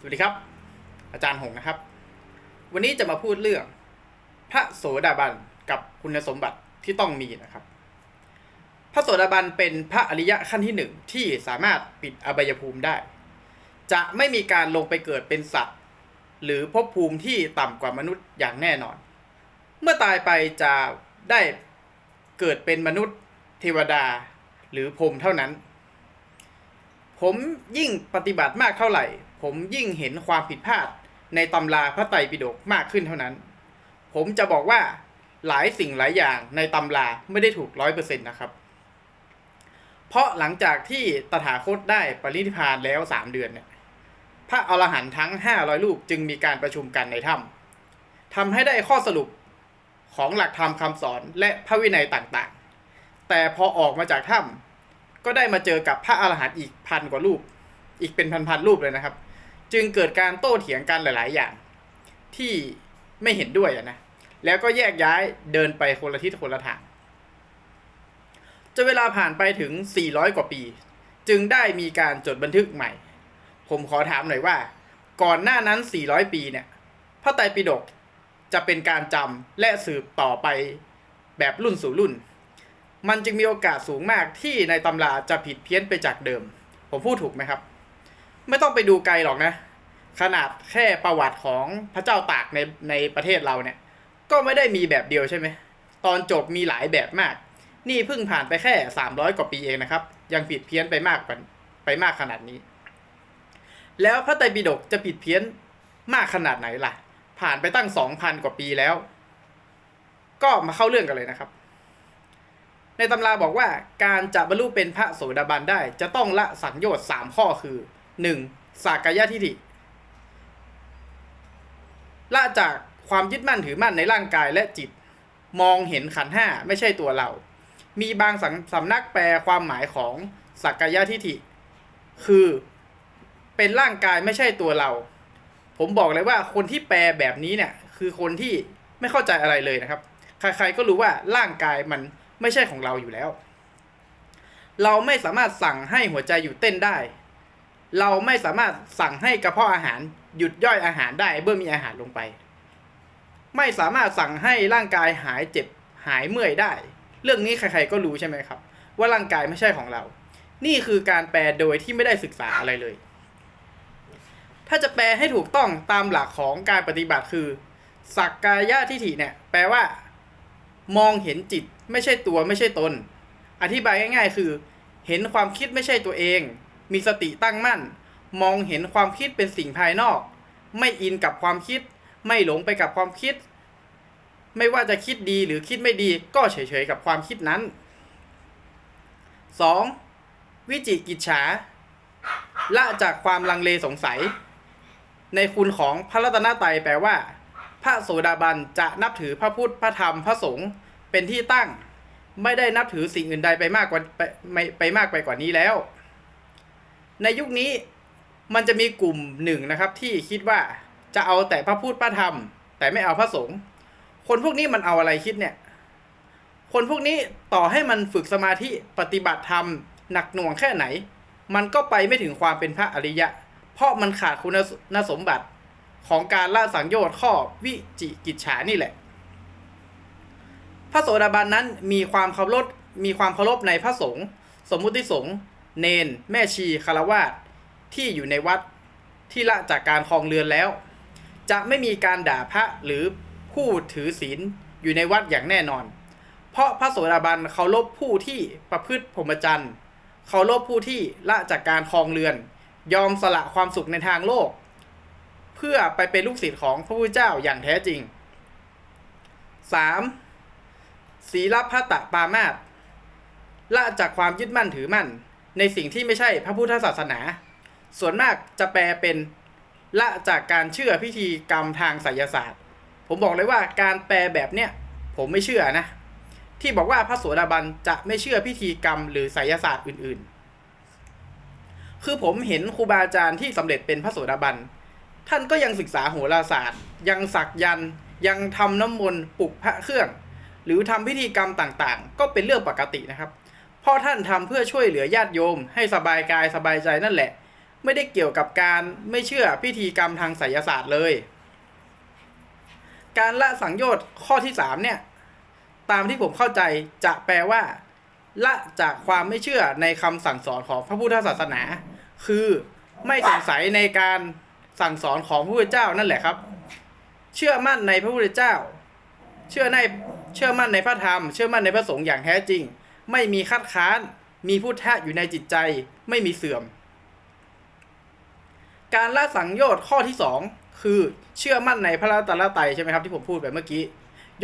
สวัสดีครับ อาจารย์หงนะครับ วันนี้จะมาพูดเรื่อง พระโสดาบันกับคุณสมบัติที่ต้องมีนะครับ พระโสดาบันเป็นพระอริยะขั้นที่หนึ่งที่สามารถปิดอบายภูมิได้ จะไม่มีการลงไปเกิดเป็นสัตว์ หรือภพภูมิที่ต่ำกว่ามนุษย์อย่างแน่นอน เมื่อตายไปจะได้เกิดเป็นมนุษย์ เทวดา หรือพรหมเท่านั้น ผมยิ่งปฏิบัติมากเท่าไหร่ ผมยิ่งเห็นความผิดพลาดในตำราพระไตรปิฎกมากขึ้นเท่านั้น ผมจะบอกว่าหลายสิ่งหลายอย่างในตำราไม่ได้ถูกร้อยเปอร์เซ็นต์นะครับ เพราะหลังจากที่ตถาคตได้ปรินิพพานแล้วสามเดือนเนี่ยพระอรหันต์ทั้งห้าร้อยรูปจึงมีการประชุมกันในถ้ำทำให้ได้ข้อสรุปของหลักธรรมคำสอนและพระวินัยต่างๆ แต่พอออกมาจากถ้ำก็ได้มาเจอกับพระอรหันต์อีกพันกว่ารูป อีกเป็นพันๆรูปเลยนะครับ จึงเกิดการโต้เถียงกันหลาย ๆ อย่าง ที่ไม่เห็นด้วยนะ แล้วก็แยกย้ายเดินไปคนละทิศคนละทางจนเวลาผ่านไปถึง 400 กว่าปี จึงได้มีการจดบันทึกใหม่ ผมขอถามหน่อยว่า ก่อนหน้านั้น 400 ปีเนี่ย พระไตรปิฎกจะเป็นการจำและสืบต่อไปแบบรุ่นสู่รุ่น มันจึงมีโอกาสสูงมากที่ในตำราจะผิดเพี้ยนไปจากเดิม ผมพูดถูกไหมครับ ไม่ต้องไปดูไกลหรอกนะ ขนาดแค่ประวัติของพระเจ้าตากในในประเทศเราเนี่ย ก็ไม่ได้มีแบบเดียวใช่ไหม ตอนจบมีหลายแบบมาก นี่เพิ่งผ่านไปแค่ 300 กว่าปีเองนะครับ ยังผิดเพี้ยนไปมากไปมากขนาดนี้ แล้วพระไตรปิฎกจะผิดเพี้ยนมากขนาดไหนล่ะ ผ่านไปตั้ง 2,000 กว่าปีแล้ว ก็มาเข้าเรื่องกันเลยนะครับในตำราบอกว่าการจะบรรลุเป็นพระโสดาบันได้จะต้องละสังโยชน์3ข้อคือ 1. สากายทิฏฐิละจากความยึดมั่นถือมั่นในร่างกายและจิต มองเห็นขันห้าไม่ใช่ตัวเรา มีบางสำสำนักแปลความหมายของสักกายทิฏฐิ คือเป็นร่างกายไม่ใช่ตัวเรา ผมบอกเลยว่าคนที่แปลแบบนี้เนี่ย คือคนที่ไม่เข้าใจอะไรเลยนะครับ ใครๆก็รู้ว่าร่างกายมันไม่ใช่ของเราอยู่แล้ว เราไม่สามารถสั่งให้หัวใจหยุดเต้นได้ เราไม่สามารถสั่งให้กระเพาะอาหารหยุดย่อยอาหารได้เมื่อมีอาหารลงไป ไม่สามารถสั่งให้ร่างกายหายเจ็บหายเมื่อยได้ เรื่องนี้ใครๆก็รู้ใช่ไหมครับ ว่าร่างกายไม่ใช่ของเรา นี่คือการแปลโดยที่ไม่ได้ศึกษาอะไรเลย ถ้าจะแปลให้ถูกต้องตามหลักของการปฏิบัติคือสักกายทิฏฐิเนี่ยแปลว่า มองเห็นจิตไม่ใช่ตัวไม่ใช่ตน อธิบายง่าย ๆ คือ เห็นความคิดไม่ใช่ตัวเอง มีสติตั้งมั่น มองเห็นความคิดเป็นสิ่งภายนอก ไม่อินกับความคิด ไม่หลงไปกับความคิด ไม่ว่าจะคิดดีหรือคิดไม่ดีก็เฉยๆกับความคิดนั้น 2. วิจิกิจฉาละจากความลังเลสงสัย ในคุณของพระรัตนตรัยแปลว่า พระโสดาบันจะนับถือพระพุทธพระธรรมพระสงฆ์เป็นที่ตั้ง ไม่ได้นับถือสิ่งอื่นใดไปมากกว่าไปไม่ไปมากไปกว่านี้แล้ว ในยุคนี้มันจะมีกลุ่มหนึ่งนะครับ ที่คิดว่าจะเอาแต่พระพุทธพระธรรม แต่ไม่เอาพระสงฆ์คนพวกนี้มันเอาอะไรคิดเนี่ย คนพวกนี้ต่อให้มันฝึกสมาธิปฏิบัติธรรมหนักหน่วงแค่ไหน มันก็ไปไม่ถึงความเป็นพระอริยะ เพราะมันขาดคุณสมบัติของการละสังโยชน์ข้อวิจิกิจฉานี่แหละ พระโสดาบันนั้นมีความเคารพมีความเคารพในพระสงฆ์สมมุติสงฆ์ เนน แม่ชีคารวาสที่อยู่ในวัดที่ละจากการคลองเรือนแล้ว จะไม่มีการด่าพระหรือผู้ถือศีลอยู่ในวัดอย่างแน่นอน เพราะพระโสดาบันเคารพผู้ที่ประพฤติพรหมจรรย์เคารพผู้ที่ละจากการคลองเรือน ยอมสละความสุขในทางโลก เพื่อไปเป็นลูกศิษย์ของพระพุทธเจ้าอย่างแท้จริง 3. ศีลพัตตปามาตละจากความยึดมั่นถือมั่น ในสิ่งที่ไม่ใช่พระพุทธศาสนา ส่วนมากจะแปลเป็นละจากการเชื่อพิธีกรรมทางไสยศาสตร์ ผมบอกเลยว่าการแปลแบบเนี้ยผมไม่เชื่อนะ ที่บอกว่าพระโสดาบันจะไม่เชื่อพิธีกรรมหรือไสยศาสตร์อื่น ๆ คือผมเห็นครูบาอาจารย์ที่สำเร็จเป็นพระโสดาบันท่านก็ยังศึกษาโหราศาสตร์ ยังสักยันยังทำน้ำมนต์ปลุกพระเครื่อง หรือทำพิธีกรรมต่างๆ ก็เป็นเรื่องปกตินะครับ ราะท่านทำเพื่อช่วยเหลือญาติโยม ให้สบายกายสบายใจนั่นแหละ ไม่ได้เกี่ยวกับการไม่เชื่อพิธีกรรมทางไสยศาสตร์เลย การละสังโยชน์ข้อที่สามเนี่ยตามที่ผมเข้าใจจะแปลว่า ละจากความไม่เชื่อในคำสั่งสอนของพระพุทธศาสนา คือไม่สงสัยในการสั่งสอนของพระพุทธเจ้านั่นแหละครับ เชื่อมั่นในพระพุทธเจ้า เชื่อในเชื่อมั่นในพระธรรม เชื่อมั่นในพระสงฆ์อย่างแท้จริง ไม่มีคัดค้าน มีพุทธะอยู่ในจิตใจ ไม่มีเสื่อม การละสังโยชน์ข้อที่สองคือเชื่อมั่นในพระรัตนตรัยใช่ไหมครับที่ผมพูดไปเมื่อกี้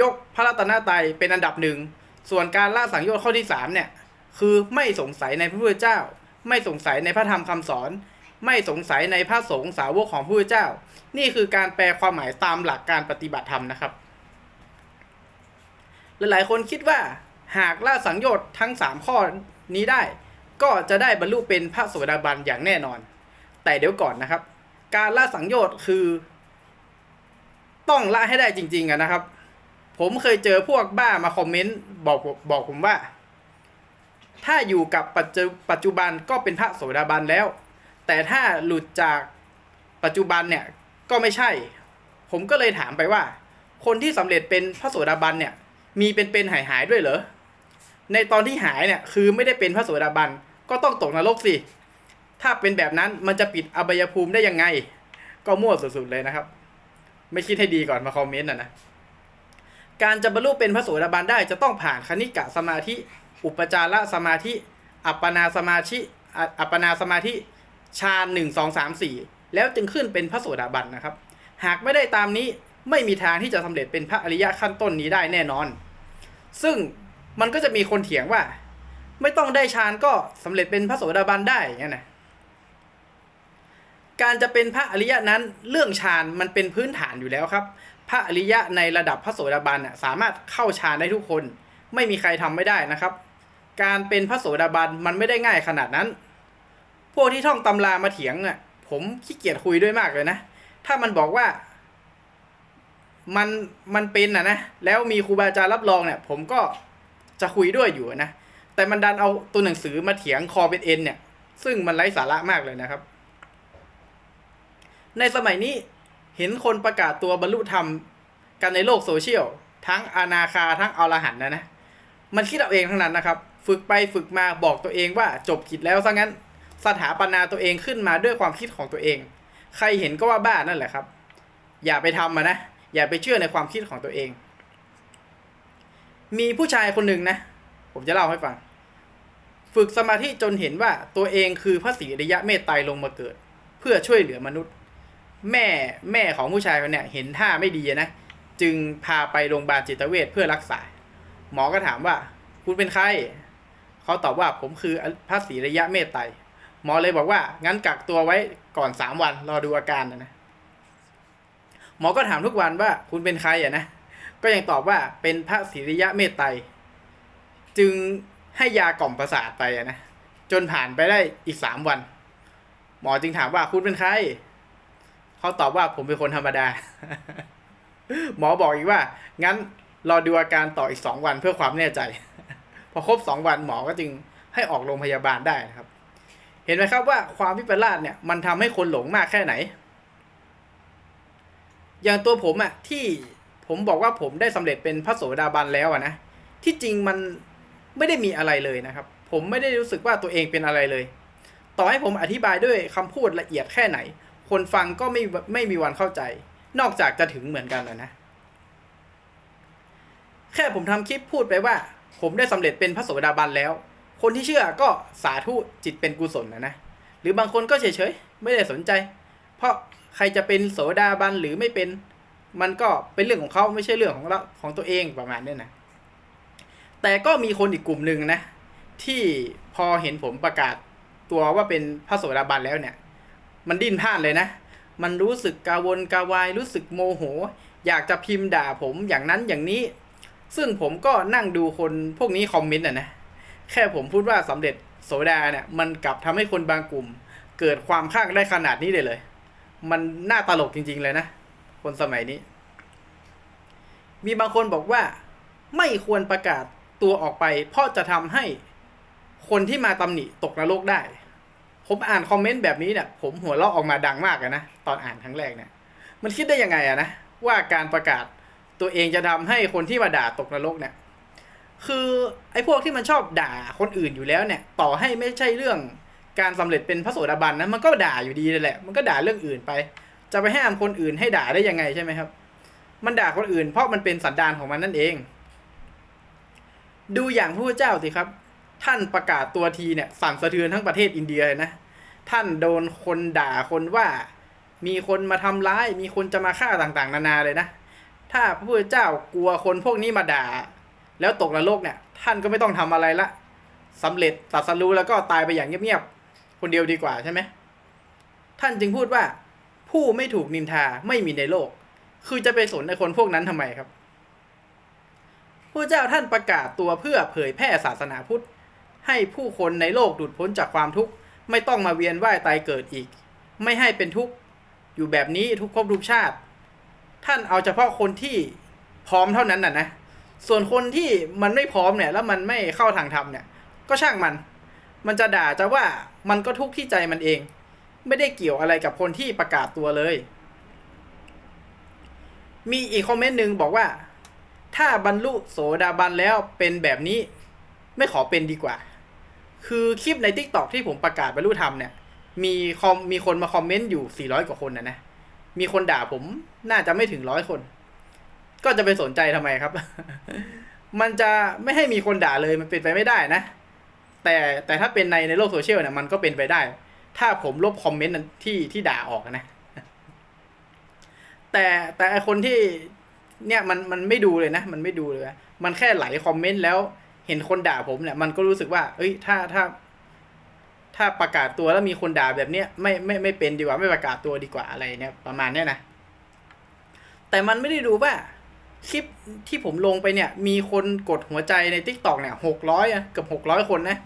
ยกพระรัตนตรัยเป็นอันดับหนึ่ง ส่วนการละสังโยชน์ข้อที่สามเนี่ยคือไม่สงสัยในพระพุทธเจ้า ไม่สงสัยในพระธรรมคำสอน ไม่สงสัยในพระสงฆ์สาวกของพระพุทธเจ้า นี่คือการแปลความหมายตามหลักการปฏิบัติธรรมนะครับ หลายๆคนคิดว่า หากละสังโยชน์ทั้ง 3 ข้อนี้ได้ ก็จะได้บรรลุเป็นพระโสดาบันอย่างแน่นอน แต่เดี๋ยวก่อนนะครับ การละสังโยชน์คือ ต้องละให้ได้จริงๆนะครับ ผมเคยเจอพวกบ้ามาคอมเมนต์บอกบอกผมว่า ถ้าอยู่กับปัจจุปัจจุบันก็เป็นพระโสดาบันแล้ว แต่ถ้าหลุดจากปัจจุบันเนี่ยก็ไม่ใช่ ผมก็เลยถามไปว่า คนที่สำเร็จเป็นพระโสดาบันเนี่ยมีเป็นเป็นหายหายด้วยเหรอ ในตอนที่หายเนี่ยคือไม่ได้เป็นพระโสดาบันก็ต้องตกนรกสิ ถ้าเป็นแบบนั้นมันจะปิดอบายภูมิได้ยังไง ก็มั่วสุดๆเลยนะครับ ไม่คิดให้ดีก่อนมาคอมเมนต์นะนะ การจะบรรลุเป็นพระโสดาบันได้จะต้องผ่านคณิกะสมาธิ อุปจารสมาธิ อัปปนาสมาธิอัปปนาสมาธิฌานหนึ่งสองสามสี่แล้วจึงขึ้นเป็นพระโสดาบันนะครับ หากไม่ได้ตามนี้ไม่มีทางที่จะสำเร็จเป็นพระอริยะขั้นต้นนี้ได้แน่นอน ซึ่ง มันก็จะมีคนเถียงว่า ไม่ต้องได้ฌานก็สำเร็จเป็นพระโสดาบันได้อย่างนี้ยนะการจะเป็นพระอริยะนั้นเรื่องฌานมันเป็นพื้นฐานอยู่แล้วครับ พระอริยะในระดับพระโสดาบันน่ะสามารถเข้าฌานได้ทุกคน ไม่มีใครทำไม่ได้นะครับ การเป็นพระโสดาบันมันไม่ได้ง่ายขนาดนั้น พวกที่ท่องตำรามาเถียงอะผมขี้เกียจคุยด้วยมากเลยนะ ถ้ามันบอกว่ามันมันเป็นอะนะแล้วมีครูบาอาจารย์รับรองเนี่ยผมก็ จะคุยด้วยอยู่นะ แต่มันดันเอาตัวหนังสือมาเถียงคอเป็นเอ็นเนี่ย ซึ่งมันไร้สาระมากเลยนะครับ ในสมัยนี้เห็นคนประกาศตัวบรรลุธรรมกันในโลกโซเชียล ทั้งอนาคาทั้งอรหันนะนะ มันคิดเอาเองทั้งนั้นนะครับ ฝึกไปฝึกมาบอกตัวเองว่าจบกิจแล้วซะงั้น สถาปนาตัวเองขึ้นมาด้วยความคิดของตัวเอง ใครเห็นก็ว่าบ้านั่นแหละครับ อย่าไปทำมานะ อย่าไปเชื่อในความคิดของตัวเอง มีผู้ชายคนหนึ่งนะ ผมจะเล่าให้ฟัง ฝึกสมาธิจนเห็นว่าตัวเองคือพระศรีอริยะเมตไตรลงมาเกิด เพื่อช่วยเหลือมนุษย์ แม่แม่ของผู้ชายคนเนี้ยเห็นท่าไม่ดีนะ จึงพาไปโรงพยาบาลจิตเวชเพื่อรักษา หมอก็ถามว่า คุณเป็นใครเขาตอบว่าผมคือพระศรีอริยะเมตไตรหมอเลยบอกว่า งั้นกักตัวไว้ก่อนสามวันรอดูอาการนะนะหมอก็ถามทุกวันว่าคุณเป็นใครอะนะ ก็ยังตอบว่าเป็นพระศิริยะเมตไตรจึงให้ยากล่อมประสาทไปนะจนผ่านไปได้อีกสามวัน หมอจึงถามว่าคุณเป็นใคร เขาตอบว่าผมเป็นคนธรรมดา หมอบอกอีกว่า งั้นรอดูอาการต่ออีกสองวันเพื่อความแน่ใจ พอครบสองวันหมอก็จึงให้ออกโรงพยาบาลได้นะครับ เห็นไหมครับว่าความวิปลาสเนี่ยมันทำให้คนหลงมากแค่ไหน อย่างตัวผมอะที่ ผมบอกว่าผมได้สำเร็จเป็นพระโสดาบันแล้วอะนะ ที่จริงมันไม่ได้มีอะไรเลยนะครับ ผมไม่ได้รู้สึกว่าตัวเองเป็นอะไรเลย ต่อให้ผมอธิบายด้วยคำพูดละเอียดแค่ไหน คนฟังก็ไม่ไม่มีวันเข้าใจ นอกจากจะถึงเหมือนกันนะนะ แค่ผมทำคลิปพูดไปว่า ผมได้สำเร็จเป็นพระโสดาบันแล้ว คนที่เชื่อก็สาธุจิตเป็นกุศลนะนะ หรือบางคนก็เฉยๆไม่ได้สนใจ เพราะใครจะเป็นโสดาบันหรือไม่เป็น มันก็เป็นเรื่องของเขาไม่ใช่เรื่องของเราของตัวเองประมาณนี้นะ แต่ก็มีคนอีกกลุ่มหนึ่งนะ ที่พอเห็นผมประกาศตัวว่าเป็นพระโสดาบันแล้วเนี่ย มันดิ้นพล่านเลยนะ มันรู้สึกกาวนกาวายรู้สึกโมโห อยากจะพิมพ์ด่าผมอย่างนั้นอย่างนี้ ซึ่งผมก็นั่งดูคนพวกนี้คอมเมนต์อะนะแค่ผมพูดว่าสำเร็จโสดาเนี่ยมันกลับทำให้คนบางกลุ่ม เกิดความข้างได้ขนาดนี้เลยเลย มันน่าตลกจริง ๆ เลยนะ คนสมัยนี้ มีบางคนบอกว่า ไม่ควรประกาศตัวออกไป เพราะจะทำให้คนที่มาตำหนิตกนรกได้ ผมอ่านคอมเมนต์แบบนี้เนี่ยผมหัวเราะออกมาดังมากเลยนะ ตอนอ่านครั้งแรกเนี่ย มันคิดได้ยังไงอะนะ ว่าการประกาศตัวเองจะทำให้คนที่มาด่าตกนรกเนี่ย คือไอ้พวกที่มันชอบด่าคนอื่นอยู่แล้วเนี่ย ต่อให้ไม่ใช่เรื่องการสำเร็จเป็นพระโสดาบันนะมันก็ด่าอยู่ดีเลยแหละ มันก็ด่าเรื่องอื่นไป จะไปห้ามคนอื่นให้ด่าได้ยังไงใช่ไหมครับ มันด่าคนอื่น เพราะมันเป็นสันดานของมันนั่นเอง ดูอย่างพระพุทธเจ้าสิครับ ท่านประกาศตัวทีเนี่ยสั่นสะเทือนทั้งประเทศอินเดียเลยนะ ท่านโดนคนด่าคนว่า มีคนมาทำร้าย มีคนจะมาฆ่าต่างๆ นานาเลยนะ ถ้าพระพุทธเจ้ากลัวคนพวกนี้มาด่า แล้วตกนรกเนี่ย ท่านก็ไม่ต้องทำอะไรละสำเร็จตรัสรู้แล้วก็ตายไปอย่างเงียบๆคนเดียวดีกว่าใช่ไหมท่านจึงพูดว่า ผู้ไม่ถูกนินทาไม่มีในโลก คือจะไปสนในคนพวกนั้นทำไมครับพระเจ้าท่านประกาศตัวเพื่อเผยแพร่ศาสนาพุทธ ให้ผู้คนในโลกหลุดพ้นจากความทุกข์ ไม่ต้องมาเวียนว่ายตายเกิดอีก ไม่ให้เป็นทุกข์อยู่แบบนี้ทุกภพทุกชาติ ท่านเอาเฉพาะคนที่พร้อมเท่านั้นน่ะนะส่วนคนที่มันไม่พร้อมเนี่ย แล้วมันไม่เข้าทางธรรมเนี่ย ก็ช่างมัน มันจะด่าจะว่ามันก็ทุกข์ที่ใจมันเอง ไม่ได้เกี่ยวอะไรกับคนที่ประกาศตัวเลย มีอีกคอมเมนต์หนึ่งบอกว่า ถ้าบรรลุโสดาบันแล้วเป็นแบบนี้ ไม่ขอเป็นดีกว่า คือคลิปใน t ิ k t o k ที่ผมประกาศบรรลุธรรมเนี่ย มีคอมมีคนมาคอมเมนต์อยู่ 400 กว่าคนนะนะ มีคนด่าผมน่าจะไม่ถึงร้อยคน ก็จะไปสนใจทำไมครับ มันจะไม่ให้มีคนด่าเลยมันเป็นไปไม่ได้นะ แต่แต่ถ้าเป็นในในโลกโซเชียลเนี่ยมันก็เป็นไปได้ ถ้าผมลบคอมเมนต์นั้นที่ที่ด่าออกนะ แต่แต่คนที่เนี่ยมันมันไม่ดูเลยนะ มันไม่ดูเลยมันแค่ไหลคอมเมนต์แล้วเห็นคนด่าผมเนี่ยมันก็รู้สึกว่า เอ้ย ถ้าถ้า ถ้าประกาศตัวแล้วมีคนด่าแบบเนี้ยไม่ไม่ไม่เป็นดีกว่าไม่ประกาศตัวดีกว่าอะไรเนี่ยประมาณเนี้ยนะ แต่มันไม่ได้ดูว่าคลิปที่ผมลงไปเนี่ย มีคนกดหัวใจใน t ิ k t o k เนี่ยหกร้อยเกือบหกร้อยคนนะ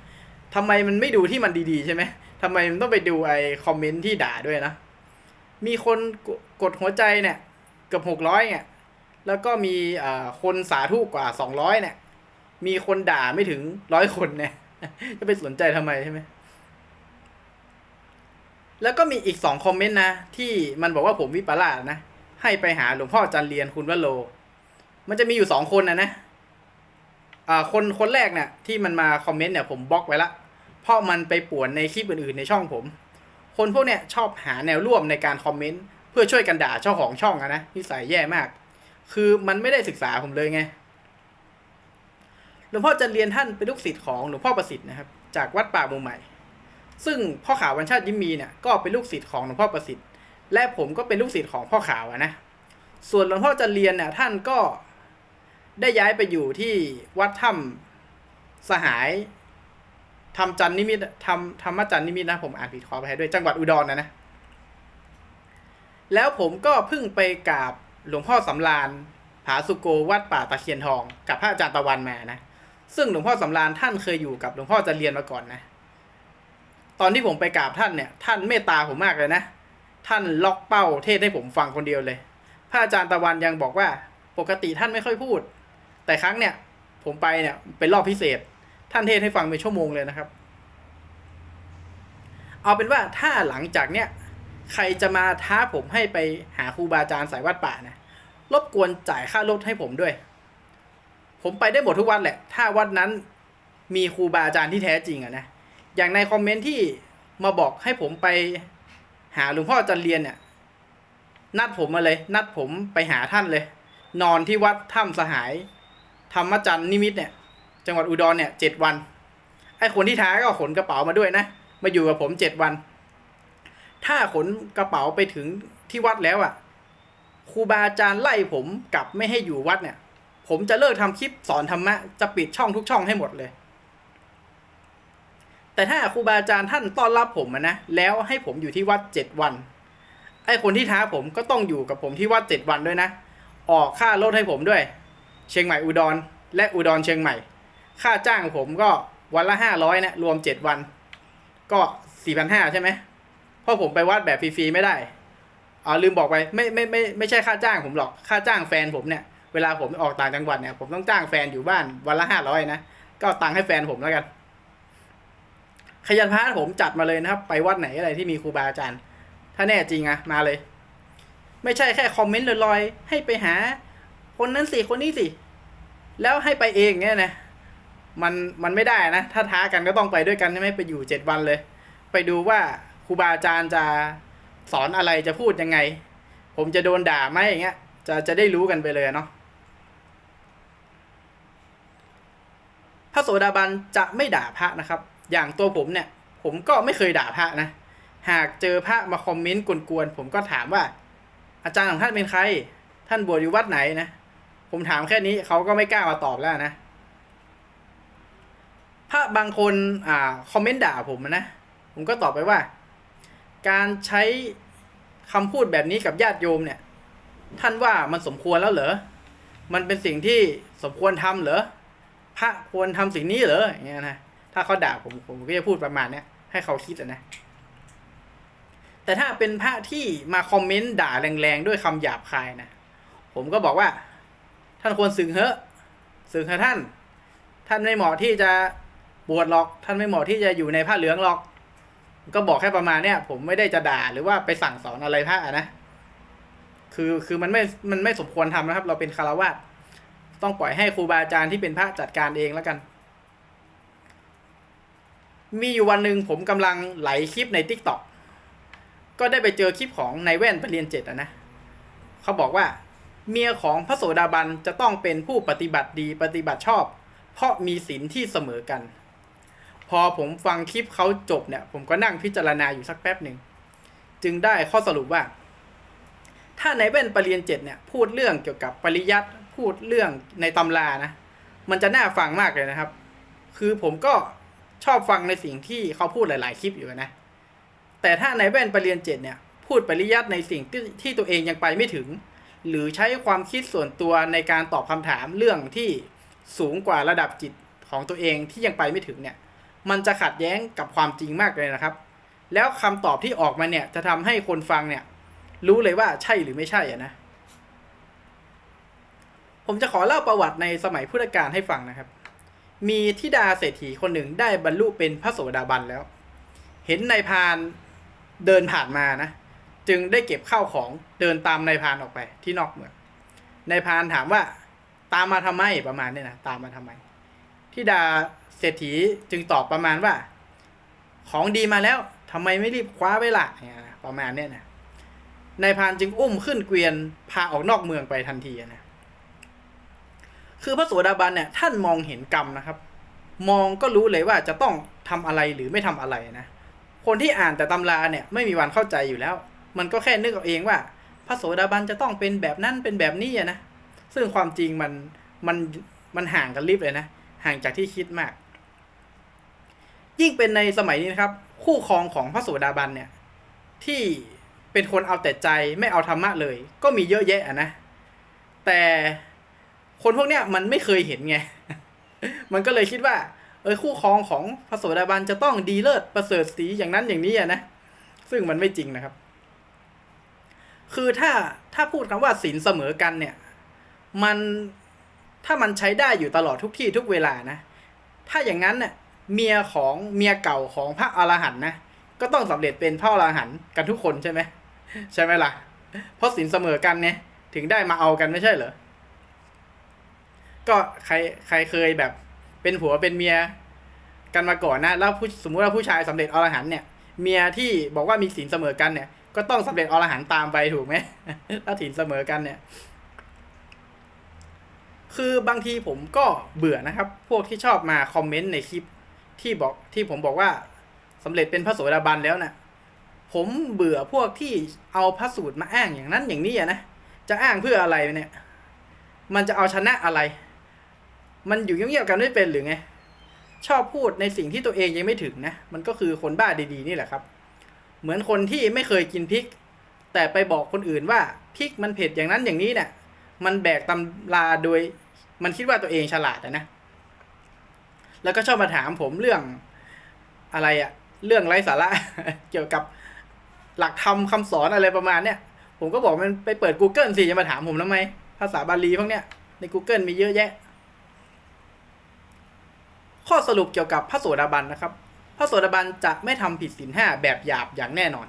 ทำไมมันไม่ดูที่มันดีๆใช่ไหม ทำไมมันต้องไปดูไอคอมเมนต์ที่ด่าด้วยนะ มีคนกดหัวใจเนี่ย เกือบหกร้อยเนี่ย แล้วก็มีอ่าคนสาธุกว่าสองร้อยเนี่ย มีคนด่าไม่ถึงร้อยคนเนี่ย จะไปสนใจทำไมใช่ไหม แล้วก็มีอีกสองคอมเมนต์นะ ที่มันบอกว่าผมวิปลาสนะ ให้ไปหาหลวงพ่อจันเรียนคุณวโล มันจะมีอยู่สองคนนะนะอ่าคนคนแรกเนี่ยที่มันมาคอมเมนต์เนี่ยผมบล็อกไว้ละ เพราะมันไปป่วนในคลิปอื่นๆในช่องผม คนพวกเนี้ยชอบหาแนวร่วมในการคอมเมนต์เพื่อช่วยกันด่าเจ้าของช่องอะนะนิสัยแย่มาก คือมันไม่ได้ศึกษาผมเลยไงหลวงพ่อจันเรียนท่านเป็นลูกศิษย์ของหลวงพ่อประสิทธิ์นะครับจากวัดป่ามูใหม่ ซึ่งพ่อขาววันชาติยิมมีเนี่ยก็เป็นลูกศิษย์ของหลวงพ่อประสิทธิ์ และผมก็เป็นลูกศิษย์ของพ่อขาวอะนะส่วนหลวงพ่อจันเรียนเนี่ยท่านก็ได้ย้ายไปอยู่ที่วัดถ้ำสหาย ทำจันนิมิตทำธรรมจันนิมิตนะผมอ่านผิดขอไปให้ด้วยจังหวัดอุดรนะนะ แล้วผมก็เพิ่งไปกราบหลวงพ่อสำราญผาสุโกวัดป่าตะเคียนทองกับพระอาจารย์ตะวันมานะ ซึ่งหลวงพ่อสำราญท่านเคยอยู่กับหลวงพ่อจันเรียนมาก่อนนะ ตอนที่ผมไปกราบท่านเนี่ย ท่านเมตตาผมมากเลยนะ ท่านล็อกเป้าเทศให้ผมฟังคนเดียวเลย พระอาจารย์ตะวันยังบอกว่าปกติท่านไม่ค่อยพูด แต่ครั้งเนี่ย ผมไปเนี่ยเป็นรอบพิเศษ ท่านเทศให้ฟังเป็นชั่วโมงเลยนะครับ เอาเป็นว่าถ้าหลังจากเนี้ยใครจะมาท้าผมให้ไปหาครูบาอาจารย์สายวัดป่านะรบกวนจ่ายค่ารถให้ผมด้วย ผมไปได้หมดทุกวัดแหละ ถ้าวัดนั้นมีครูบาอาจารย์ที่แท้จริงอะนะ อย่างในคอมเมนต์ที่มาบอกให้ผมไปหาหลวงพ่อจันเรียนเนี่ย นัดผมมาเลย นัดผมไปหาท่านเลย นอนที่วัดถ้ำสหาย ธรรมจันทร์นิมิตเนี่ย จังหวัดอุดรเนี่ยเจ็ดวัน ไอ้คนที่ท้าก็ขนกระเป๋ามาด้วยนะ มาอยู่กับผมเจ็ดวัน ถ้าขนกระเป๋าไปถึงที่วัดแล้วอะครูบาอาจารย์ไล่ผมกลับไม่ให้อยู่วัดเนี่ย ผมจะเลิกทำคลิปสอนธรรมะจะปิดช่องทุกช่องให้หมดเลย แต่ถ้าครูบาอาจารย์ท่านต้อนรับผมะนะแล้วให้ผมอยู่ที่วัดเจ็ดวัน ไอ้คนที่ท้าผมก็ต้องอยู่กับผมที่วัดเจ็ดวันด้วยนะ ออกค่ารถให้ผมด้วย เชียงใหม่อุดร และอุดรเชียงใหม่ ค่าจ้างผมก็วันละห้าร้อยนะรวมเจ็ดวัน ก็สี่พันห้าใช่ไหมเพราะผมไปวัดแบบฟรีๆไม่ได้อ๋อลืมบอกไปไม่ไม่ไม่ไม่ใช่ค่าจ้างผมหรอกค่าจ้างแฟนผมเนี่ยเวลาผมออกต่างจังหวัดเนี่ยผมต้องจ้างแฟนอยู่บ้านวันละห้าร้อยนะก็ตังค์ให้แฟนผมแล้วกัน ขยันพระผมจัดมาเลยนะครับ ไปวัดไหนอะไรที่มีครูบาอาจารย์ ถ้าแน่จริงอะมาเลย ไม่ใช่แค่คอมเมนต์ลอยๆให้ไปหา คนนั้นสิคนนี้สิแล้วให้ไปเองเนี่ยนะ มันมันไม่ได้นะ ถ้าท้ากันก็ต้องไปด้วยกันใช่ไหมไปอยู่เจ็ดวันเลย ไปดูว่าครูบาอาจารย์จะสอนอะไรจะพูดยังไง ผมจะโดนด่าไหมอย่างเงี้ยจะจะได้รู้กันไปเลยเนาะพระโสดาบันจะไม่ด่าพระนะครับ อย่างตัวผมเนี่ย ผมก็ไม่เคยด่าพระนะ หากเจอพระมาคอมเมนต์กวนๆผมก็ถามว่า อาจารย์ของท่านเป็นใคร ท่านบวชอยู่วัดไหนนะ ผมถามแค่นี้เขาก็ไม่กล้ามาตอบแล้วนะ พระบางคนอ่าคอมเมนต์ด่าผมนะ ผมก็ตอบไปว่า การใช้คำพูดแบบนี้กับญาติโยมเนี่ย ท่านว่ามันสมควรแล้วเหรอ มันเป็นสิ่งที่สมควรทำเหรอ พระควรทำสิ่งนี้เหรออย่างเงี้ยนะ ถ้าเขาด่าผมผมก็จะพูดประมาณเนี้ยให้เขาคิดนะ แต่ถ้าเป็นพระที่มาคอมเมนต์ด่าแรงๆด้วยคำหยาบคายนะ ผมก็บอกว่า ท่านควรสึงเถอะสึงเถอะท่าน ท่านไม่เหมาะที่จะ บวชหรอก ท่านไม่เหมาะที่จะอยู่ในผ้าเหลืองหรอก ก็บอกแค่ประมาณเนี้ยผมไม่ได้จะด่าหรือว่าไปสั่งสอนอะไรพระนะ คือคือมันไม่มันไม่สมควรทำนะครับ เราเป็นคารวะต้องปล่อยให้ครูบาอาจารย์ที่เป็นพระจัดการเองแล้วกัน มีอยู่วันหนึ่งผมกำลังไหลคลิปในทิกตอกก็ได้ไปเจอคลิปของนายแว่นปเรียนเจ็ดนะ เขาบอกว่า เมียของพระโสดาบันจะต้องเป็นผู้ปฏิบัติดีปฏิบัติชอบ เพราะมีศีลที่เสมอกัน พอผมฟังคลิปเขาจบเนี่ย ผมก็นั่งพิจารณาอยู่สักแป๊บหนึ่ง จึงได้ข้อสรุปว่า ถ้าในแว่นปรริญญาเจ็ดเนี่ย พูดเรื่องเกี่ยวกับปริยัติพูดเรื่องในตำรานะ มันจะน่าฟังมากเลยนะครับ คือผมก็ชอบฟังในสิ่งที่เขาพูดหลาย ๆ คลิปอยู่นะ แต่ถ้าในแว่นปรริญญาเจ็ดเนี่ย พูดปริยัติในสิ่งที่ที่ตัวเองยังไปไม่ถึง หรือใช้ความคิดส่วนตัวในการตอบคำถามเรื่องที่สูงกว่าระดับจิตของตัวเองที่ยังไปไม่ถึงเนี่ย มันจะขัดแย้งกับความจริงมากเลยนะครับ แล้วคำตอบที่ออกมาเนี่ยจะทำให้คนฟังเนี่ย รู้เลยว่าใช่หรือไม่ใช่อะนะ ผมจะขอเล่าประวัติในสมัยพุทธกาลให้ฟังนะครับ มีธิดาเศรษฐีคนหนึ่งได้บรรลุเป็นพระโสดาบันแล้ว เห็นนายพรานเดินผ่านมานะ จึงได้เก็บข้าวของเดินตามนายพรานออกไปที่นอกเมืองนายพรานถามว่าตามมาทำไมประมาณนี้นะตามมาทำไม ธิดาเศรษฐีจึงตอบประมาณว่า ของดีมาแล้วทำไมไม่รีบคว้าไว้ล่ะเนี่ยนะประมาณเนี้ยนะนายพรานจึงอุ้มขึ้นเกวียนพาออกนอกเมืองไปทันทีนะคือพระโสดาบันเนี่ยท่านมองเห็นกรรมนะครับ มองก็รู้เลยว่าจะต้องทำอะไรหรือไม่ทำอะไรนะคนที่อ่านแต่ตำราเนี่ยไม่มีวันเข้าใจอยู่แล้ว มันก็แค่นึกเอาเองว่า พระโสดาบันจะต้องเป็นแบบนั้นเป็นแบบนี้นะซึ่งความจริงมันมันมันห่างกันลิบเลยนะ ห่างจากที่คิดมาก ยิ่งเป็นในสมัยนี้นะครับ คู่ครองของพระโสดาบันเนี่ย ที่เป็นคนเอาแต่ใจไม่เอาธรรมะเลย ก็มีเยอะแยะนะ แต่คนพวกเนี้ยมันไม่เคยเห็นไง มันก็เลยคิดว่า เออคู่ครองของพระโสดาบันจะต้องดีเลิศประเสริฐสีอย่างนั้นอย่างนี้อะนะ ซึ่งมันไม่จริงนะครับ คือถ้าถ้าพูดคำว่าศีลเสมอกันเนี่ย มัน ถ้ามันใช้ได้อยู่ตลอดทุกที่ทุกเวลานะ ถ้าอย่างนั้นเนี่ยเมียของเมียเก่าของพระอรหันต์นะก็ต้องสำเร็จเป็นพระอรหันต์กันทุกคนใช่ไหมใช่ไหมล่ะ เพราะศีลเสมอกันเนี่ยถึงได้มาเอากันไม่ใช่เหรอ ก็ใครใครเคยแบบเป็นผัวเป็นเมียกันมาก่อนนะแล้วผู้สมมุติว่าผู้ชายสำเร็จอรหันต์เนี่ย เมียที่บอกว่ามีศีลเสมอกันเนี่ย ก็ต้องสำเร็จอรหันต์ตามไปถูกไหมถ้าศีลเสมอกันเนี่ย คือบางทีผมก็เบื่อนะครับ พวกที่ชอบมาคอมเมนต์ในคลิปที่บอกที่ผมบอกว่าสำเร็จเป็นพระโสดาบันแล้วนะ่ะผมเบื่อพวกที่เอาพระสูตรมาอ้างอย่างนั้นอย่างนี้อะนะจะอ้างเพื่ออะไรเนี่ย มันจะเอาชนะอะไร มันอยู่เงียบๆกันไม่เป็นหรือไงชอบพูดในสิ่งที่ตัวเองยังไม่ถึงนะ มันก็คือคนบ้าดีๆนี่แหละครับ เหมือนคนที่ไม่เคยกินพริก แต่ไปบอกคนอื่นว่าพริกมันเผ็ดอย่างนั้นอย่างนี้เนี่ย มันแบกตำราโดย มันคิดว่าตัวเองฉลาดนะ แล้วก็ชอบมาถามผมเรื่องอะไรอะเรื่องไร้สาระเกี่ยวกับหลักธรรมคำสอนอะไรประมาณเนี้ยผมก็บอกมันไปเปิด Google สิจะมาถามผมทำไม ภาษาบาลีพวกเนี้ยใน Google มีเยอะแยะ ข้อสรุปเกี่ยวกับพระโสดาบันนะครับ พระโสดาบันจะไม่ทำผิดศีลห้าแบบหยาบอย่างแน่นอน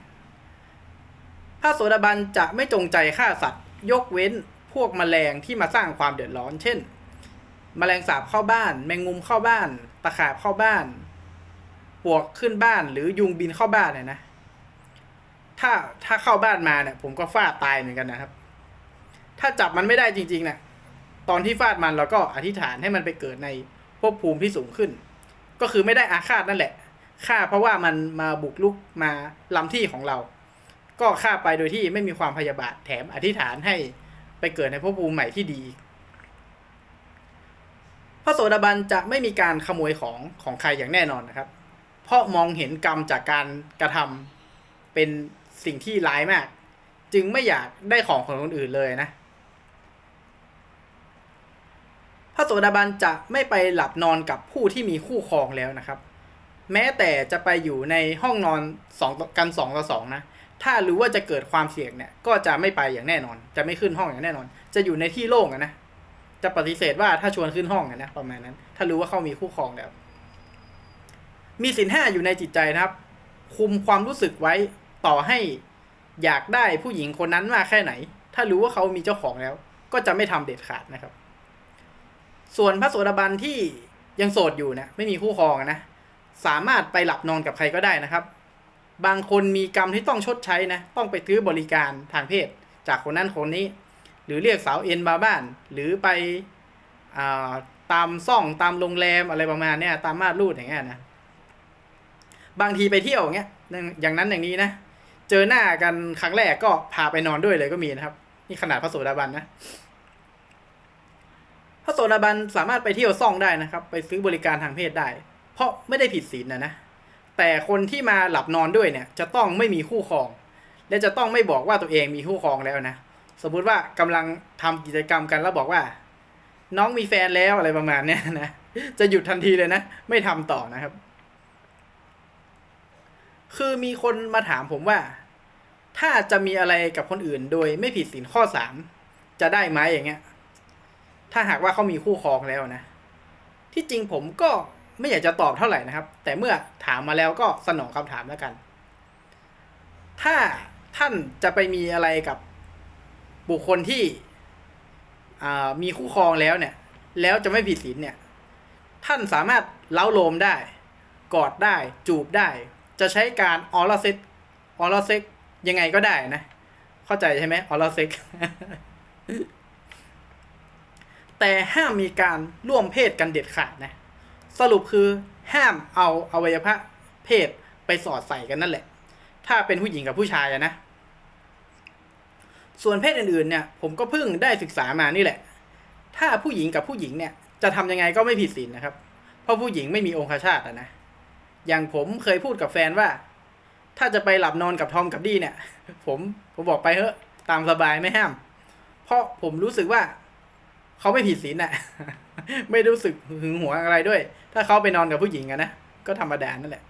พระโสดาบันจะไม่จงใจฆ่าสัตว์ ยกเว้น พวกแมลงที่มาสร้างความเดือดร้อน เช่นแมลงสาบเข้าบ้าน แมงมุมเข้าบ้าน ตะขาบเข้าบ้าน ปวกขึ้นบ้าน หรือยุงบินเข้าบ้านเนี่ยนะ ถ้าถ้าเข้าบ้านมาเนี่ย ผมก็ฟาดตายเหมือนกันนะครับ ถ้าจับมันไม่ได้จริงๆเนี่ยตอนที่ฟาดมันเราก็อธิษฐานให้มันไปเกิดในภพภูมิที่สูงขึ้น ก็คือไม่ได้อาฆาตนั่นแหละฆ่าเพราะว่ามันมาบุกลุกมาล้ำที่ของเรา ก็ฆ่าไปโดยที่ไม่มีความพยาบาทแถมอธิษฐานให้ ไปเกิดในภพภูมิใหม่ที่ดี พระโสดาบันจะไม่มีการขโมยของของใครอย่างแน่นอนนะครับ เพราะมองเห็นกรรมจากการกระทำเป็นสิ่งที่ร้ายมาก จึงไม่อยากได้ของของคนอื่นเลยนะพระโสดาบันจะไม่ไปหลับนอนกับผู้ที่มีคู่ครองแล้วนะครับ แม้แต่จะไปอยู่ในห้องนอนสองกันสองต่อสองนะถ้ารู้ว่าจะเกิดความเสี่ยงเนี่ย ก็จะไม่ไปอย่างแน่นอน จะไม่ขึ้นห้องอย่างแน่นอน จะอยู่ในที่โล่งอะนะ จะปฏิเสธว่าถ้าชวนขึ้นห้องอะนะประมาณนั้น ถ้ารู้ว่าเขามีคู่ครองแล้วมีสินห้าอยู่ในจิตใจนะครับ คุมความรู้สึกไว้ต่อให้อยากได้ผู้หญิงคนนั้นมากแค่ไหน ถ้ารู้ว่าเขามีเจ้าของแล้ว ก็จะไม่ทำเด็ดขาดนะครับ ส่วนพระโสดาบันที่ยังโสดอยู่นะไม่มีคู่ครองนะ สามารถไปหลับนอนกับใครก็ได้นะครับ บางคนมีกรรมที่ต้องชดใช้นะ ต้องไปซื้อบริการทางเพศ จากคนนั้นคนนี้ หรือเรียกสาวเอ็นมาบ้าน หรือไปอตามซ่องตามโรงแรมอะไรประมาณเนี้ยตามมาดรูดอย่างเงี้ยนะ บางทีไปเที่ยวอย่างเงี้ยอย่างนั้นอย่างนี้นะ เจอหน้ากันครั้งแรกก็พาไปนอนด้วยเลยก็มีนะครับ นี่ขนาดพระโสดาบันนะพระโสดาบันสามารถไปเที่ยวซ่องได้นะครับ ไปซื้อบริการทางเพศได้ เพราะไม่ได้ผิดศีลนะนะ แต่คนที่มาหลับนอนด้วยเนี่ย จะต้องไม่มีคู่ครอง และจะต้องไม่บอกว่าตัวเองมีคู่ครองแล้วนะ สมมุติว่ากำลังทำกิจกรรมกันแล้วบอกว่า น้องมีแฟนแล้วอะไรประมาณเนี้ยนะ จะหยุดทันทีเลยนะ ไม่ทำต่อนะครับ คือมีคนมาถามผมว่า ถ้าจะมีอะไรกับคนอื่นโดยไม่ผิดศีลข้อสามจะได้ไหมอย่างเงี้ย ถ้าหากว่าเขามีคู่ครองแล้วนะ ที่จริงผมก็ ไม่อยากจะตอบเท่าไหร่นะครับ แต่เมื่อถามมาแล้วก็สนองคำถามแล้วกัน ถ้าท่านจะไปมีอะไรกับบุคคลที่มีคู่ครองแล้วเนี่ย แล้วจะไม่ผิดศีลเนี่ย ท่านสามารถเล้าโลมได้ กอดได้ จูบได้ จะใช้การออร์เซ็กออร์เซ็กยังไงก็ได้นะ เข้าใจใช่ไหมออร์เซ็กแต่ห้ามมีการร่วมเพศกันเด็ดขาดนะ สรุปคือห้ามเอาอวัยวะเพศไปสอดใส่กันนั่นแหละ ถ้าเป็นผู้หญิงกับผู้ชายนะ ส่วนเพศอื่นๆเนี่ย ผมก็เพิ่งได้ศึกษามานี่แหละ ถ้าผู้หญิงกับผู้หญิงเนี่ย จะทำยังไงก็ไม่ผิดศีลนะครับ เพราะผู้หญิงไม่มีองคชาตอะนะ อย่างผมเคยพูดกับแฟนว่า ถ้าจะไปหลับนอนกับทอมกับดี้เนี่ย ผมผมบอกไปเถอะตามสบายไม่ห้าม เพราะผมรู้สึกว่าเขาไม่ผิดศีลน่ะ ไม่รู้สึกหึงหวงอะไรด้วย ถ้าเขาไปนอนกับผู้หญิงอะนะ ก็ธรรมดานั่นแหละ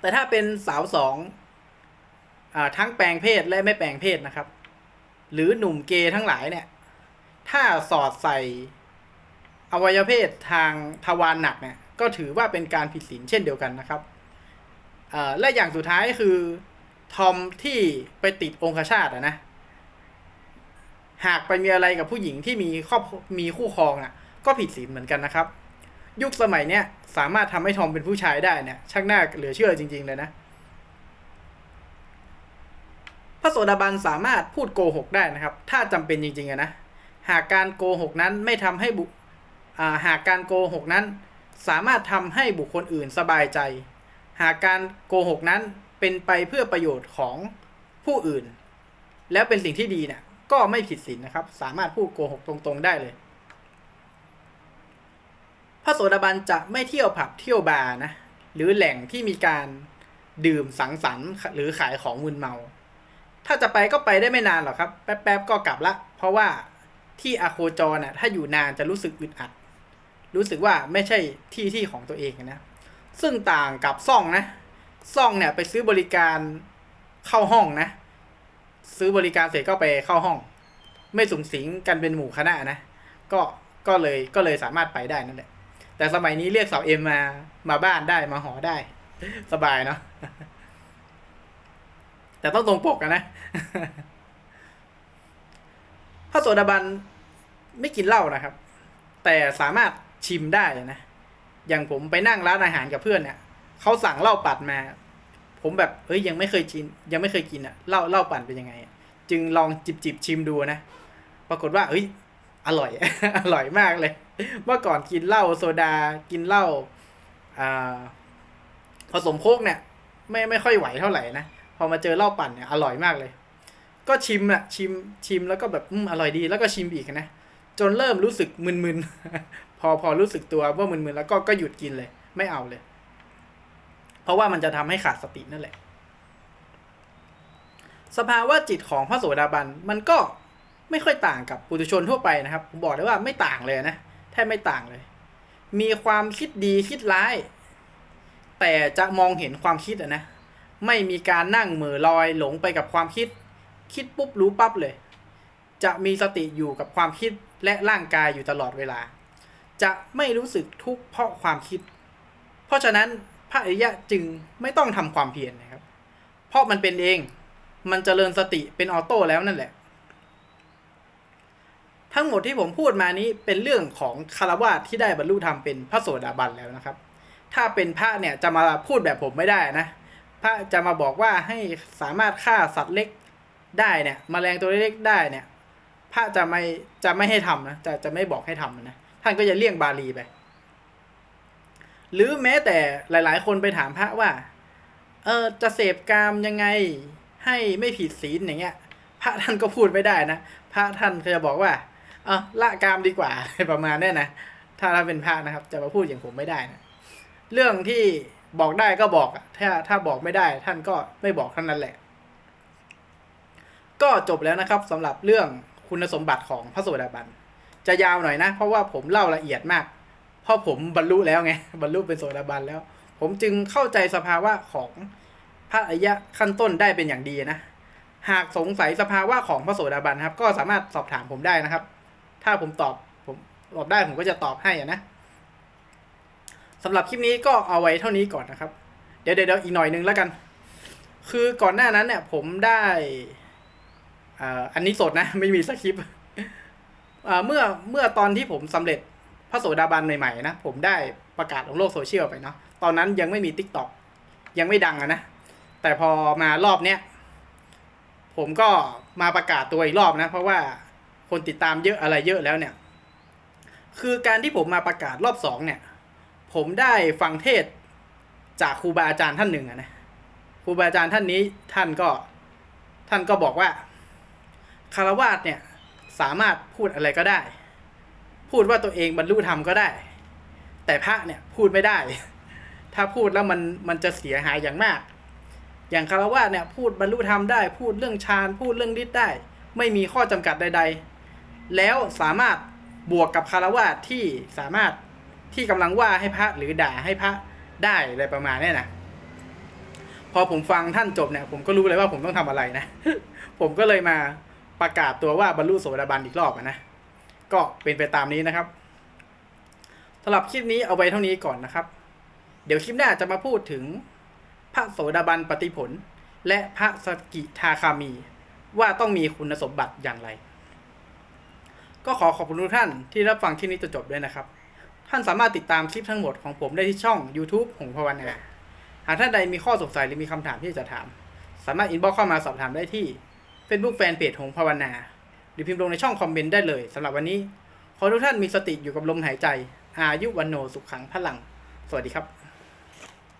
แต่ถ้าเป็นสาวสองอทั้งแปลงเพศและไม่แปลงเพศนะครับ หรือหนุ่มเกย์ทั้งหลายเนี่ย ถ้าสอดใส่อวัยวเพศทางทวารหนักเนี่ย ก็ถือว่าเป็นการผิดศีลเช่นเดียวกันนะครับและอย่างสุดท้ายคือทอมที่ไปติดองคชาตอะนะ หากไปมีอะไรกับผู้หญิงที่มีครอบมีคู่ครองอะ ก็ผิดศีลเหมือนกันนะครับ ยุคสมัยเนี้ยสามารถทำให้ทอมเป็นผู้ชายได้เนี่ยช่างน่าเหลือเชื่อจริง ๆ เลยนะ พระโสดาบันสามารถพูดโกหกได้นะครับ ถ้าจำเป็นจริงๆนะหากการโกหกนั้นไม่ทำให้บุาหากการโกหกนั้น สามารถทำให้บุคคลอื่นสบายใจ หากการโกหกนั้นเป็นไปเพื่อประโยชน์ของผู้อื่น แล้วเป็นสิ่งที่ดีเนี่ย ก็ไม่ผิดศีลนะครับ สามารถพูดโกหกตรงๆได้เลย พระโสดาบันจะไม่เที่ยวผับเที่ยวบาร์นะ หรือแหล่งที่มีการดื่มสังสรรค์หรือขายของมึนเมา ถ้าจะไปก็ไปได้ไม่นานหรอกครับ แป๊บๆก็กลับละ เพราะว่าที่อาโคจรน่ะถ้าอยู่นานจะรู้สึกอึดอัด รู้สึกว่าไม่ใช่ที่ที่ของตัวเองนะ ซึ่งต่างกับซ่องนะ ซ่องเนี่ยไปซื้อบริการเข้าห้องนะ ซื้อบริการเสร็จก็ไปเข้าห้อง ไม่สูงสิงกันเป็นหมู่คณะนะ ก็ก็เลยก็เลยสามารถไปได้นั่นแหละ แต่สมัยนี้เรียกสาวเอ็มมามาบ้านได้มาหอได้ สบายเนาะแต่ต้องตรงปกกันนะพระโสดาบันไม่กินเหล้านะครับ แต่สามารถชิมได้นะ อย่างผมไปนั่งร้านอาหารกับเพื่อนเนี่ยเขาสั่งเหล้าปัดมา ผมแบบเฮ้ยยังไม่เคยกิน ยังไม่เคยกินอะเหล้าเหล้าปั่นเป็นยังไงจึงลองจิบจิบชิมดูนะ ปรากฏว่าเฮ้ยอร่อย อร่อยมากเลย เมื่อก่อนกินเหล้าโซดากินเหล้าอ่าผสมโค้กเนี่ย ไม่ไม่ค่อยไหวเท่าไหร่นะพอมาเจอเหล้าปั่นเนี่ยอร่อยมากเลย ก็ชิมอะชิมชิมแล้วก็แบบอืมอร่อยดีแล้วก็ชิมอีกนะจนเริ่มรู้สึกมึนๆพอพอรู้สึกตัวว่ามึนๆแล้วก็ก็หยุดกินเลย ไม่เอาเลย เพราะว่ามันจะทำให้ขาดสตินั่นแหละ สภาวะจิตของพระโสดาบันมันก็ไม่ค่อยต่างกับปุถุชนทั่วไปนะครับผมบอกได้ว่าไม่ต่างเลยนะแทบไม่ต่างเลย มีความคิดดีคิดร้าย แต่จะมองเห็นความคิดนะไม่มีการนั่งเหมือลอยหลงไปกับความคิด คิดปุ๊บรู้ปั๊บเลย จะมีสติอยู่กับความคิดและร่างกายอยู่ตลอดเวลา จะไม่รู้สึกทุกข์เพราะความคิด เพราะฉะนั้น พระอริยะจึงไม่ต้องทำความเพียรนะครับ เพราะมันเป็นเอง มันจเจริญสติเป็นออโต้แล้วนั่นแหละ ทั้งหมดที่ผมพูดมานี้เป็นเรื่องของคารวะที่ได้บรรลุธรรมเป็นพระโสดาบันแล้วนะครับ ถ้าเป็นพระเนี่ยจะมาพูดแบบผมไม่ได้นะ พระจะมาบอกว่าให้สามารถฆ่าสัตว์เล็กได้เนี่ยมแมลงตัวเล็กได้เนี่ย พระจะไม่จะไม่ให้ทำนะ จะจะไม่บอกให้ทำนะ ท่านก็จะเลี่ยงบาลีไป หรือแม้แต่หลาย ๆ คนไปถามพระว่า เออจะเสพกามยังไงให้ไม่ผิดศีลอย่างเงี้ย พระท่านก็พูดไม่ได้นะ พระท่านก็จะบอกว่า เออละกามดีกว่าประมาณนี้นะ ถ้าเราเป็นพระนะครับ จะมาพูดอย่างผมไม่ได้นะ เรื่องที่บอกได้ก็บอก ถ้าถ้าบอกไม่ได้ ท่านก็ไม่บอกเท่านั้นแหละ ก็จบแล้วนะครับสำหรับเรื่องคุณสมบัติของพระโสดาบัน จะยาวหน่อยนะ เพราะว่าผมเล่าละเอียดมาก ราะผมบรรลุแล้วไงบรรลุเป็นโสดาบันแล้ว ผมจึงเข้าใจสภาวะของพระอริยะขั้นต้นได้เป็นอย่างดีนะหากสงสัยสภาวะของพระโสดาบันครับ ก็สามารถสอบถามผมได้นะครับ ถ้าผมตอบผมตอบได้ผมก็จะตอบให้นะสำหรับคลิปนี้ก็เอาไว้เท่านี้ก่อนนะครับ เดี๋ยวเดี๋ยวอีกหน่อยนึงแล้วกัน คือก่อนหน้านั้นเนี่ย ผมได้อ่อันนี้สดนะ ไม่มีสคริปต์เมื่อเมื่อตอนที่ผมสำเร็จ พระโสดาบันใหม่ๆนะผมได้ประกาศลงโลกโซเชียลไปเนาะตอนนั้นยังไม่มี t ิ k t o k ยังไม่ดังอะนะ แต่พอมารอบเนี้ยผมก็มาประกาศตัวอีกรอบนะ เพราะว่าคนติดตามเยอะอะไรเยอะแล้วเนี่ย คือการที่ผมมาประกาศรอบสองเนี่ย ผมได้ฟังเทศจากครูบาอาจารย์ท่านหนึ่งอะนะครูบาอาจารย์ท่านนี้ท่านก็ท่านก็บอกว่าคารวาสเนี่ยสามารถพูดอะไรก็ได้ พูดว่าตัวเองบรรลุธรรมก็ได้ แต่พระเนี่ยพูดไม่ได้ ถ้าพูดแล้วมันมันจะเสียหายอย่างมาก อย่างคารวะเนี่ยพูดบรรลุธรรมได้ พูดเรื่องฌานพูดเรื่องฤทธิ์ได้ ไม่มีข้อจำกัดใด ๆ แล้วสามารถบวกกับคารวะที่สามารถที่กำลังว่าให้พระหรือด่าให้พระได้อะไรประมาณนี้นะพอผมฟังท่านจบเนี่ย ผมก็รู้เลยว่าผมต้องทำอะไรนะ ผมก็เลยมาประกาศตัวว่าบรรลุโสดาบันอีกรอบนะ ก็เป็นไปตามนี้นะครับสำหรับคลิปนี้เอาไว้เท่านี้ก่อนนะครับ เดี๋ยวคลิปหน้าจะมาพูดถึงพระโสดาบันปฏิผล และพระสกิทาคามี ว่าต้องมีคุณสมบัติอย่างไร ก็ขอขอบคุณทุกท่านที่รับฟังคลิปนี้จนจบด้วยนะครับ ท่านสามารถติดตามคลิปทั้งหมดของผมได้ที่ช่อง YouTube หงพวันนาหากท่านใดมีข้อสงสัยหรือมีคำถามที่จะถาม สามารถอินบ็อกเข้ามาสอบถามได้ที่ Facebook Fanpage หงภาวนา หรือพิมพ์ลงในช่องคอมเมนต์ได้เลยสำหรับวันนี้ ขอทุกท่านมีสติอยู่กับลมหายใจ อายุวันโนสุขขังพลัง สวัสดีครับ